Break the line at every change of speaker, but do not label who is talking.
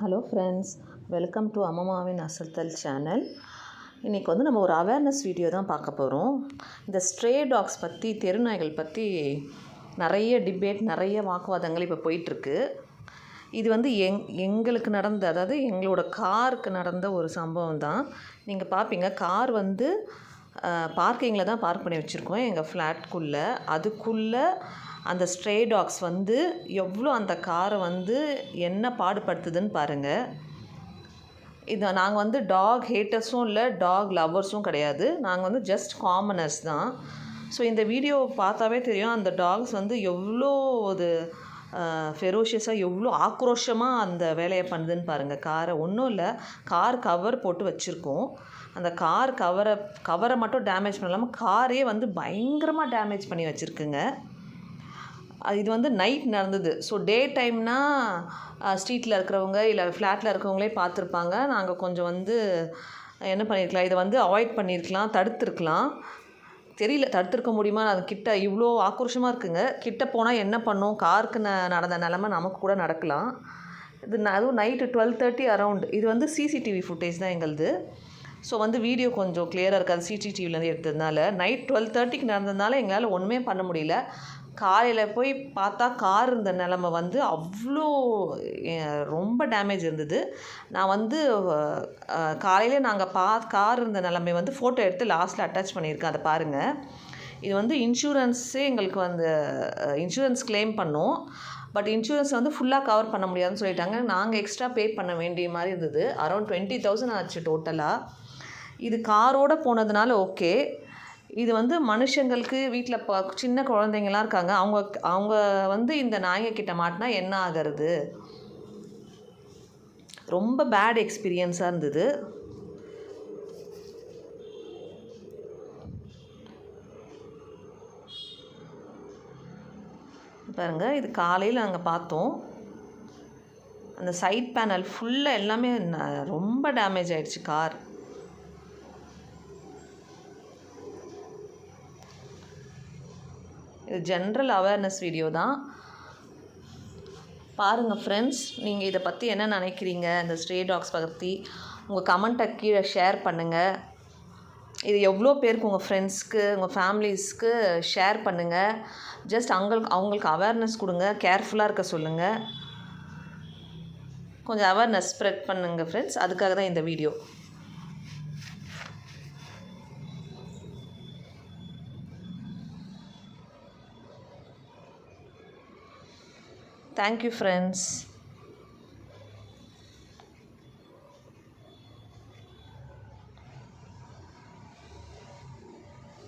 Hello friends welcome to அம்மாவின் அசத்தல் channel இன்றைக்கி வந்து நம்ம ஒரு அவேர்னஸ் வீடியோ தான் பார்க்க போகிறோம் இந்த ஸ்ட்ரே டாக்ஸ் பற்றி தெருநாய்கள் பற்றி நிறைய டிபேட் நிறைய வாக்குவாதங்கள் இப்போ போயிட்டுருக்கு. இது வந்து எங் எங்களுக்கு நடந்த அதாவது எங்களோட காருக்கு நடந்த ஒரு சம்பவம் தான். நீங்கள் பார்ப்பீங்க கார் வந்து பார்க்கிங்கில் தான் பார்க் பண்ணி வச்சுருக்கோம். எங்கள் ஃப்ளாட்குள்ளே அதுக்குள்ளே அந்த ஸ்ட்ரே டாக்ஸ் வந்து எவ்வளோ அந்த காரை வந்து என்ன பாடுபடுத்துதுன்னு பாருங்கள் இது நாங்கள் வந்து டாக் ஹேட்டர்ஸும் இல்லை டாக் லவ்வர்ஸும் கிடையாது. நாங்கள் வந்து ஜஸ்ட் காமனர்ஸ் தான். ஸோ இந்த வீடியோ பார்த்தாவே தெரியும். அந்த டாக்ஸ் வந்து எவ்வளோ ஒரு ஃபெரோஷியஸாக எவ்வளோ ஆக்ரோஷமாக அந்த வேலையை பண்ணுதுன்னு பாருங்கள் காரை ஒன்றும் இல்லை. கார் கவர் போட்டு வச்சுருக்கோம். அந்த கார் கவரை கவரை மட்டும் டேமேஜ் பண்ணலாமல் காரே வந்து பயங்கரமாக டேமேஜ் பண்ணி வச்சுருக்குங்க. அது இது வந்து நைட் நடந்தது. ஸோ டே டைம்னா ஸ்ட்ரீட்டில் இருக்கிறவங்க இல்லை ஃப்ளாட்டில் இருக்கிறவங்களே பார்த்துருப்பாங்க. நாங்கள் கொஞ்சம் வந்து என்ன பண்ணியிருக்கலாம் இதை வந்து அவாய்ட் பண்ணியிருக்கலாம் தடுத்துருக்கலாம். தெரியல தடுத்துருக்க முடியுமா? அது கிட்ட இவ்வளோ ஆக்ரோஷமாக இருக்குங்க. கிட்ட போனால் என்ன பண்ணும்? காருக்கு ந நடந்த நிலமை நமக்கு கூட நடக்கலாம். இது அதுவும் நைட்டு டுவெல் தேர்ட்டி அரவுண்ட் இது வந்து சிசிடிவி ஃபுட்டேஜ் தான் எங்களுது. ஸோ வந்து வீடியோ கொஞ்சம் கிளியராக இருக்காது சிசிடிவிலேருந்து எடுத்ததுனால. நைட் டுவெல் தேர்ட்டிக்கு நடந்ததுனால எங்களால் ஒன்றுமே பண்ண முடியல. காலையில் போய் பார்த்தா கார் இருந்த நிலமை வந்து அவ்வளோ ரொம்ப டேமேஜ் இருந்தது. நான் வந்து காலையில் நாங்கள் பா கார் இருந்த நிலமை வந்து ஃபோட்டோ எடுத்து லாஸ்ட்டில் அட்டாச் பண்ணியிருக்கேன். அதை பாருங்கள் இது வந்து இன்சூரன்ஸே எங்களுக்கு வந்து இன்சூரன்ஸ் கிளைம் பண்ணோம். பட் இன்சூரன்ஸ் வந்து ஃபுல்லாக கவர் பண்ண முடியாதுன்னு சொல்லிட்டாங்க. நாங்கள் எக்ஸ்ட்ரா பே பண்ண வேண்டிய மாதிரி இருந்தது. அரௌண்ட் டுவெண்ட்டி தௌசண்ட் ஆச்சு டோட்டலாக இது காரோடு போனதுனால ஓகே இது வந்து மனுஷங்களுக்கு வீட்டில் ப சின்ன குழந்தைங்களாம் இருக்காங்க. அவங்க அவங்க வந்து இந்த நாய்கிட்ட மாட்டினா என்ன ஆகிறது? ரொம்ப பேட் எக்ஸ்பீரியன்ஸாக இருந்தது. பாருங்கள் இது காலையில் நாங்கள் பார்த்தோம். அந்த சைட் பேனல் ஃபுல்லாக எல்லாமே ரொம்ப டேமேஜ் ஆகிடுச்சு கார் இது ஜென்ரல் அவேர்னஸ் வீடியோ தான். பாருங்கள் ஃப்ரெண்ட்ஸ் நீங்கள் இதை பற்றி என்ன நினைக்கிறீங்க? இந்த ஸ்ட்ரே டாக்ஸ் பற்றி உங்கள் கமெண்ட்டை கீழே ஷேர் பண்ணுங்கள் இது எவ்வளோ பேருக்கு உங்கள் ஃப்ரெண்ட்ஸ்க்கு உங்கள் ஃபேமிலிஸ்க்கு ஷேர் பண்ணுங்கள் ஜஸ்ட் அவங்களுக்கு அவங்களுக்கு அவேர்னஸ் கொடுங்க. கேர்ஃபுல்லாக இருக்க சொல்லுங்கள் கொஞ்சம் அவேர்னஸ் ஸ்ப்ரெட் பண்ணுங்கள் ஃப்ரெண்ட்ஸ் அதுக்காக தான் இந்த வீடியோ Thank you, friends.